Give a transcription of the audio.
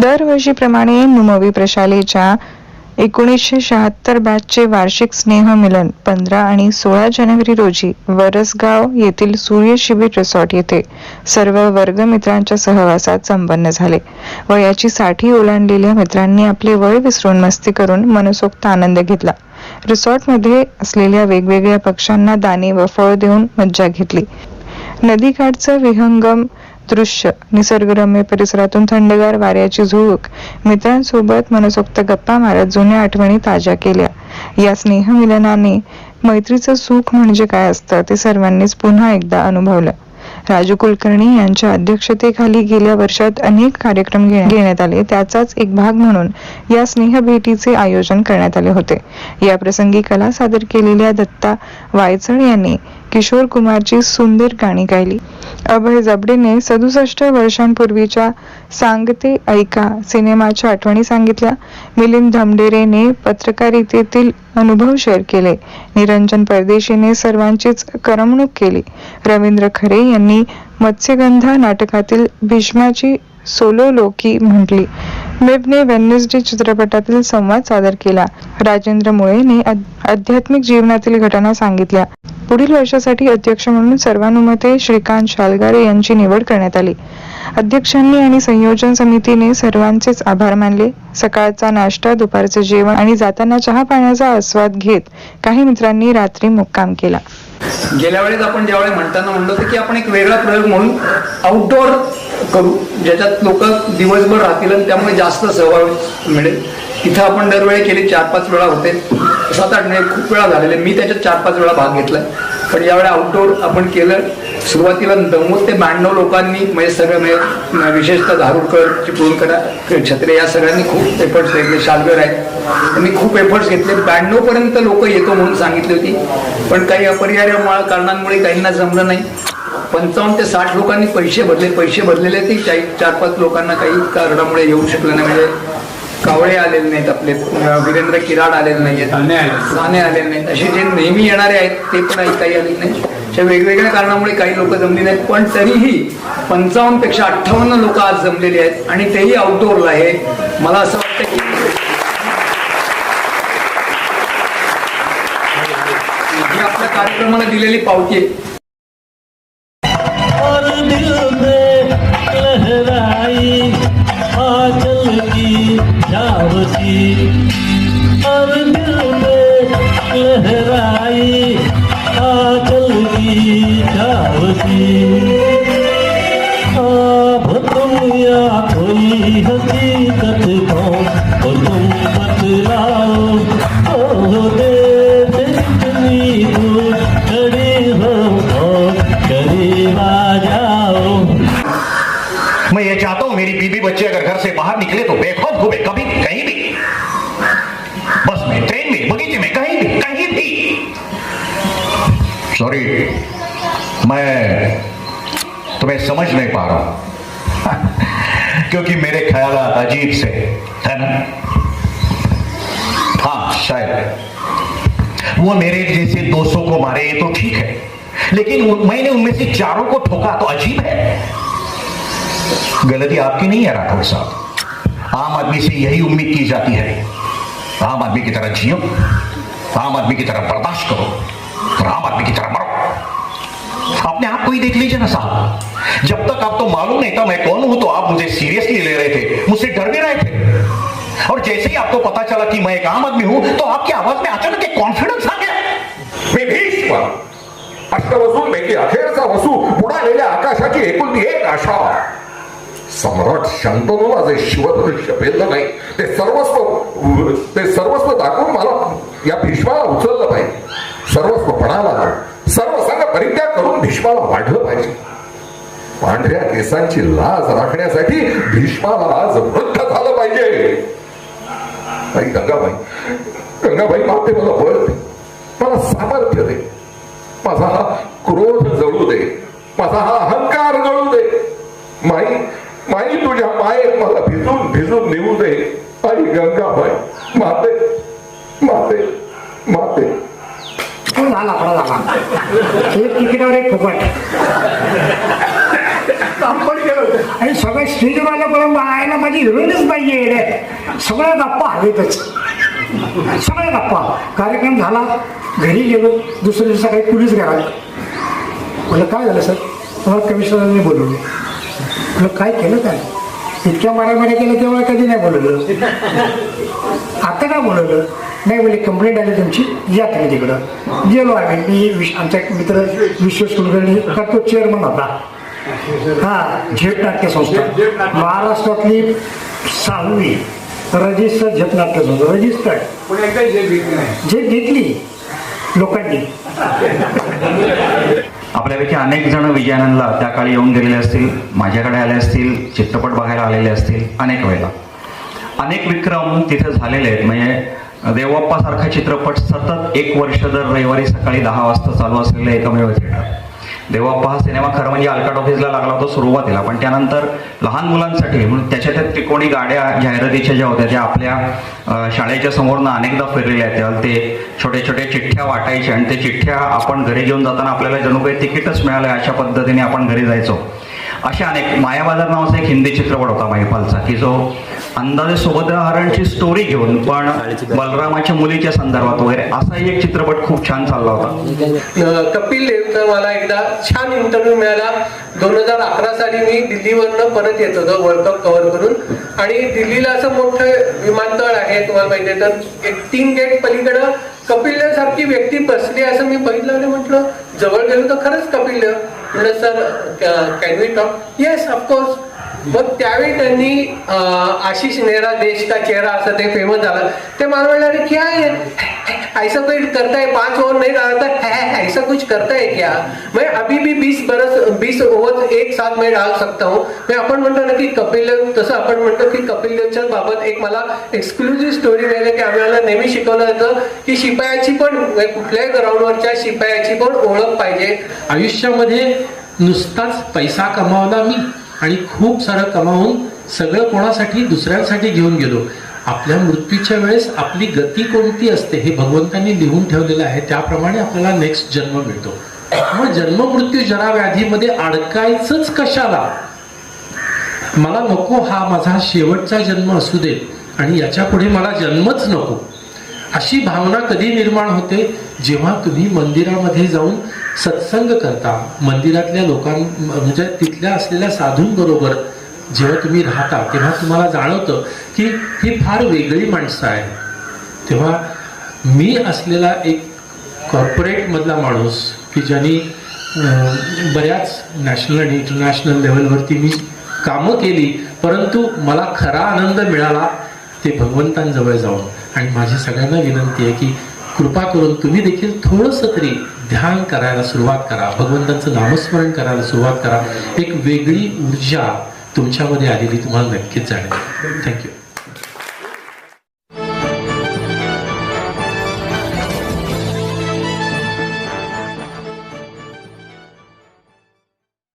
दरवर्षीप्रमाणे नुमवी प्रशालेच्या एकोणीसशे शहात्तर बॅचचे वार्षिक स्नेह मिलन पंधरा आणि सोळा जानेवारी रोजी वरसगाव येथील सूर्य शिबिर रिसॉर्ट येथे सर्व वर्गमित्रांच्या सहवासात संपन्न झाले. वयाची साठी ओलांडलेल्या मित्रांनी आपले वय विसरून मस्ती करून मनसोक्त आनंद घेतला. रिसॉर्टमध्ये असलेल्या वेगवेगळ्या पक्ष्यांना दाणे व फळ देऊन मज्जा घेतली. नदीकाठचं विहंगम दृश्य. निसर्गरम्य परिसरातून थंडगार वाऱ्याची झुळूक. मित्रांसोबत मनसोक्त गप्पा मारत जुन्या आठवणी ताज्या केल्या. या स्नेहमिलनाने मैत्रीचं सुख म्हणजे काय असतं ते सर्वांनीच पुन्हा एकदा अनुभवलं. राजू कुलकर्णी यांच्या अध्यक्षतेखाली गेल्या वर्षात अनेक कार्यक्रम घेण्यात आले. त्याचाच एक भाग म्हणून या स्नेह भेटीचे आयोजन करण्यात आले होते. या प्रसंगी कला सादर केलेल्या दत्ता वायचण यांनी किशोर कुमारची सुंदर गाणी गायली. अभय जबडेने सदुसष्ट वर्षांपूर्वीच्या सांगते ऐका सिनेमाच्या आठवणी सांगितल्या. मिलिंद धमडेरेने पत्रकारितेतील अनुभव शेअर केले. निरंजन परदेशीने सर्वांचीच करमणूक केली. रवींद्र खरे यांनी मत्स्यगंधा नाटकातील भीष्माची सोलो लोकी म्हटली. मेबने वेनसडे चित्रपटातील संवाद सादर केला. राजेंद्र मुळेने आध्यात्मिक जीवनातील घटना सांगितल्या. पुढील वर्षासाठी अध्यक्ष म्हणून सर्वानुमते श्रीकांत शालगारे यांची निवड करण्यात आली. अध्यक्षांनी आणि संयोजन समितीने सर्वांचेच आभार मानले. सकाळचा नाश्ता दुपारचे जेवण आणि जाताना चहा पाण्याचा आस्वाद घेत काही मित्रांनी रात्री मुक्काम केला. गेल्या वेळेस आपण ज्यावेळेस म्हणताना म्हणलो होतं की आपण एक वेगळा प्रयोग म्हणून आउटडोअर करू. ज्याच्यात लोक दिवसभर राहतील आणि त्यामुळे जास्त सहभाग मिळेल. तिथं आपण दरवेळी केली चार पाच वेळा होते. सात आठ नाही खूप वेळा झालेले. मी त्याच्यात चार पाच वेळा भाग घेतला पण यावेळी आउटडोअर आपण केलं. सुरुवातीला नव्वद ते ब्याण्णव लोकांनी म्हणजे सगळं म्हणजे विशेषतः धारूरकर चिपळूणकर छत्रे या सगळ्यांनी खूप एफर्ट्स घेतले. शालगर आहेत त्यांनी खूप एफर्ट्स घेतले. ब्याण्णव पर्यंत लोक येतो म्हणून सांगितली होती. पण काही अपरिहार्य कारणांमुळे काहींना जमलं नाही. पंचावन्न ते साठ लोकांनी पैसे भरले पैसे भरलेले ते चार चार पाच लोकांना काही कारणामुळे येऊ शकलं नाही. म्हणजे कावळे आलेले नाहीत आपले वीरेंद्र किराड आलेले नाहीत. साने आलेले नाहीत. असे जे नेहमी येणारे आहेत ते पण काही आले नाही. अशा वेगवेगळ्या कारणामुळे काही लोक जमली नाहीत. पण तरीही पंचावन्नपेक्षा अठ्ठावन्न लोक आज जमलेली आहेत आणि तेही आउटडोअरला आहे. मला असं वाटतं की ही आपल्या कार्यक्रमाला दिलेली पावती आहे. लहराई आंचल की झावसी अब तुम या कोई हकीकत को तो तुम बतलाओ सॉरी, मैं तुम्हें समझ नहीं पा रहा क्योंकि मेरे ख्याल अजीब से, है ना? हाँ शायद। वो मेरे जैसे दोस्तों को मारे, ये तो ठीक है। लेकिन मैंने उनमें से चारों को ठोका तो अजीब है। गलती आपकी नहीं है राठौर साहब। आम आदमी से यही उम्मीद की जाती है। आम आदमी की तरह जियो, आम आदमी की तरह बर्दाश्त करो। आपने आप को ही देख लीजिए ना साहब। जब तक आपको मालूम नहीं था मैं कौन हूं तो आप मुझे सीरियसली ले रहे थे मुझसे डर भी रहे थे। और जैसे ही आपको पता चला कि मैं एक आम आदमी हूं तो आपकी आवाज में अचानक एक कॉन्फिडन्स आ गया। मी भीष्म अष्टवसूंपैकी अखेरचा वसू बुडालेल्या आकाशाची एकुलती एक आशा। सम्राट शंतनूला जे शिवधनुष्य भेदलं नाही. ते सर्वस्व ते सर्वस्व दाखवून मला या भीष्माला उचललं पाहिजे सर्वस्व पणाला परित्याग करून भीष्माला वाढलं पाहिजे. पांढऱ्या केसांची लाज राखण्यासाठी भीष्माला आज वृद्ध झालं पाहिजे. गंगाबाई गंगाबाई मागते मला बळ दे. मला सामर्थ्य दे. माझा हा क्रोध जळू दे. माझा हा अहंकार जळू दे. माई माई तुझ्या मायेत मला भिजून भिजून नेऊ दे. आई गंगाबाई माते माते माते झाला आपला झाला एक तिकिटावर एक फुकट आणि सगळं स्टेजवर आल्यापर्यंत आयला माझी हिरोईनच पाहिजे रे सगळ्या गप्पा हवेतच सगळ्या गप्पा कार्यक्रम झाला घरी गेलो दुसऱ्या दिवशी सकाळी पोलीस घरात. म्हटलं काय झालं सर तुम्हाला कमिशनरने बोलवलं म्हटलं काय केलं काय इतक्या मारामाऱ्या केलं तेव्हा कधी नाही बोलवलं. आता काय बोलवलं? नाही बोले कंप्लेंट आली तुमची या तुम्ही तिकडं. गेलो आम्ही. मी विश आमचा एक मित्र विश्वेश कुलकर्णी का तो चेअरमन होता. हा झेप नाट्य संस्था. महाराष्ट्रातली सहावी रजिस्टर झेप नाट्य संस्था. रजिस्टर्ड. पण एकदा जे घेतली नाही. झेप घेतली. लोकांनी. आपल्यापैकी अनेक जण विजयानंदला त्या काळी येऊन गेलेले असतील माझ्याकडे आले असतील चित्रपट बघायला आलेले असतील अनेक वेळेला. अनेक विक्रम तिथे झालेले आहेत. म्हणजे देवप्पासारखा चित्रपट सतत एक वर्ष दर रविवारी सकाळी दहा वाजता चालू असलेलं एकमेव थिएटर. देवाप्पा हा सिनेमा खरं म्हणजे अल्काट ऑफिसला लागला होता सुरुवातीला पण त्यानंतर लहान मुलांसाठी म्हणून त्याच्या त्या त्रिकोणी गाड्या जाहिरातीच्या ज्या होत्या त्या आपल्या शाळेच्या समोरनं अनेकदा फिरलेल्या आहेत. ते छोटे छोटे चिठ्ठ्या वाटायच्या आणि ते चिठ्ठ्या आपण घरी घेऊन जाताना आपल्याला जणू काही तिकीटच मिळालं अशा पद्धतीने आपण घरी जायचो. अशा अनेक मायाबाजार नावाचा एक हिंदी चित्रपट होता महिपालचा की जो अंदाजे सुभद्राहरणची स्टोरी घेऊन पण बलरामाच्या मुलीच्या संदर्भात वगैरे असाही एक चित्रपट खूप छान चालला होता. कपिल देवचा मला एकदा छान इंटरव्ह्यू मिळाला. दोन हजार अकरा साली मी दिल्लीवरनं परत येत होतो वर्ल्ड कप कव्हर करून. आणि दिल्लीला असं मोठं विमानतळ आहे तुम्हाला माहिती तर एक तीन गेट पलीकडं कपिल देव सारखी व्यक्ती बसली असं मी बघितलं आणि म्हटलं जवळ गेलो तर खरंच कपिल देव. म्हटलं sir can we talk yes of course मग त्यावेळी त्यांनी आशिष नेहरा देश का चेहरा असं ते फेमस झालं. ते मला म्हणलं क्या है ऐसा कोई करता है? पांच ओवर नहीं डालता? है ऐसा कुछ करता है क्या? मैं अभी भी बीस बरस बीस ओव्हर एक साथ मैं डाल सकता हूँ. मैं आपण म्हणतो ना की कपिल देव तसं आपण म्हणतो की कपिल देवच्या बाबत एक मला एक्सक्लुझिव्ह स्टोरी मिळाली की आम्हाला नेहमी शिकवलं जातं की शिपायाची पण कुठल्याही ग्राउंडवरच्या शिपायाची पण ओळख पाहिजे. आयुष्यामध्ये नुसताच पैसा कमावला मी. आणि खूप सारं कमावून सगळं कोणासाठी दुसऱ्यांसाठी घेऊन गेलो. आपल्या मृत्यूच्या वेळेस आपली गती कोणती असते हे भगवंतांनी लिहून ठेवलेलं आहे. त्याप्रमाणे आपल्याला नेक्स्ट जन्म मिळतो. मग जन्म मृत्यू जरा व्याधीमध्ये अडकायचंच कशाला? मला नको हा माझा शेवटचा जन्म असू दे. आणि याच्यापुढे मला जन्मच नको. अशी भावना कधी निर्माण होते? जेव्हा तुम्ही मंदिरामध्ये जाऊन सत्संग करता मंदिरातल्या लोकां म्हणजे तिथल्या असलेल्या साधूंबरोबर जेव्हा तुम्ही राहता तेव्हा तुम्हाला जाणवतं की ही फार वेगळी माणसं आहेत. तेव्हा मी असलेला एक कॉर्पोरेटमधला माणूस की ज्यांनी बऱ्याच नॅशनल आणि इंटरनॅशनल लेवलवरती मी कामं केली परंतु मला खरा आनंद मिळाला ते भगवंतांजवळ जाऊन. आणि माझी सगळ्यांना विनंती आहे की कृपा करून तुम्ही देखील थोडंसं तरी ध्यान करायला सुरुवात करा. भगवंतांचं नामस्मरण करायला सुरुवात करा. एक वेगळी ऊर्जा तुमच्यामध्ये आलेली तुम्हाला नक्कीच जाणवेल. थँक्यू